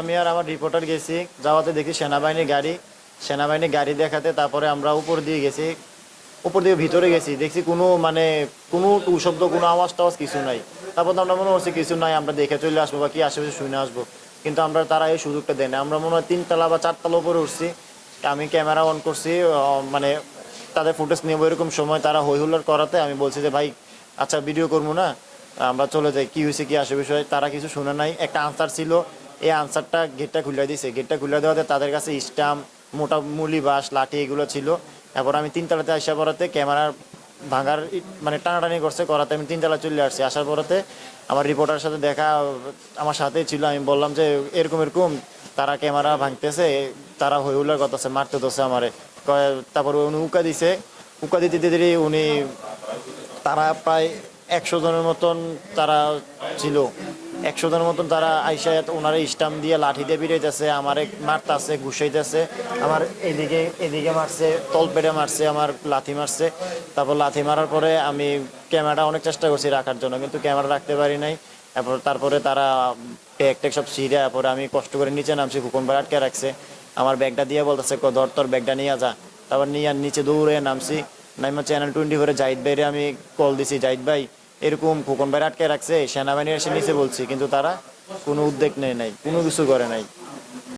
আমি আর আমার রিপোর্টার গেছি, যাওয়াতে দেখি সেনাবাহিনীর গাড়ি সেনাবাহিনীর গাড়ি দেখাতে তারপরে আমরা উপর দিয়ে গেছি, উপর দিয়ে ভিতরে গেছি, দেখছি কোনো মানে কোনো টু শব্দ, কোনো আওয়াজ টাওয়াজ কিছু নাই। তারপর তো আমরা মনে হচ্ছে কিছু নাই, আমরা দেখে চলে আসব বা কি আশেপাশে শুনে আসব। কিন্তু আমরা তারা এই সুযোগটা দেয় না আমরা মনে হয় তিনতলা বা চারতলা উপরে উঠছি। আমি ক্যামেরা অন করছি মানে তাদের ফুটেজ নেব এরকম সময় তারা হই হুল্লোড় করাতে আমি বলছি যে, ভাই আচ্ছা ভিডিও করব না। আমরা চলে যাই। কি হয়েছে, কি আসে বিষয় তারা কিছু শুনে নাই। একটা আনসার ছিল এই আনসারটা গেটটা খুলে দিয়েছে। গেটটা খুলে দেওয়াতে তাদের কাছে স্টাম্প মোটা মুলি, বাঁশ, লাঠি এগুলো ছিল। এরপর আমি তিনতলাতে আসা পড়াতে ক্যামেরার ভাঙার মানে টানাটানি করছে, করাতে আমি তিনতলা চলে আসছি। আসার পরেতে আমার রিপোর্টার সাথে দেখা আমার সাথেই ছিল। আমি বললাম যে, এরকম এরকম, তারা ক্যামেরা ভাঙতেছে, তারা হই হুল্লার করতেছে মারতে দোষে আমারে। তারপর উনি উকা দিছে। উকা দিতে দিতে উনি তারা প্রায় একশো জনের মতন তারা ছিল। একশো জনের মতন তারা আইসা ওনারা স্টাম্প দিয়ে লাঠি দিয়ে বেরিয়েছে আমার এক মারতাছে ঘুষাইতেছে। আমার এদিকে এদিকে মারছে তল পেটে মারছে আমার লাথি মারছে। তারপর লাথি মারার পরে আমি ক্যামেরাটা অনেক চেষ্টা করছি রাখার জন্য কিন্তু ক্যামেরা রাখতে পারি নাই। তারপর তারপরে তারা ট্যাগ ট্যাগ সব ছিঁড়ে তারপরে আমি কষ্ট করে নিচে নামছি ভাই আটকে রাখছে। আমার ব্যাগটা দিয়ে বলতেছে "ক, ধর তোর ব্যাগটা নিয়ে যা। তারপর নিয়ে নিচে দৌড়ে নামছি। নাইমা চ্যানেল টোয়েন্টি ফোরে জাহিদ ভাইরে আমি কল দিছি জাহিদ ভাই এরকম খোকন ভাইরা আটকে রাখছে সেনাবাহিনী এসে নিচে বলছি, কিন্তু তারা কোনো উদ্যোগ নেয় নাই, কোনো কিছু করে নাই।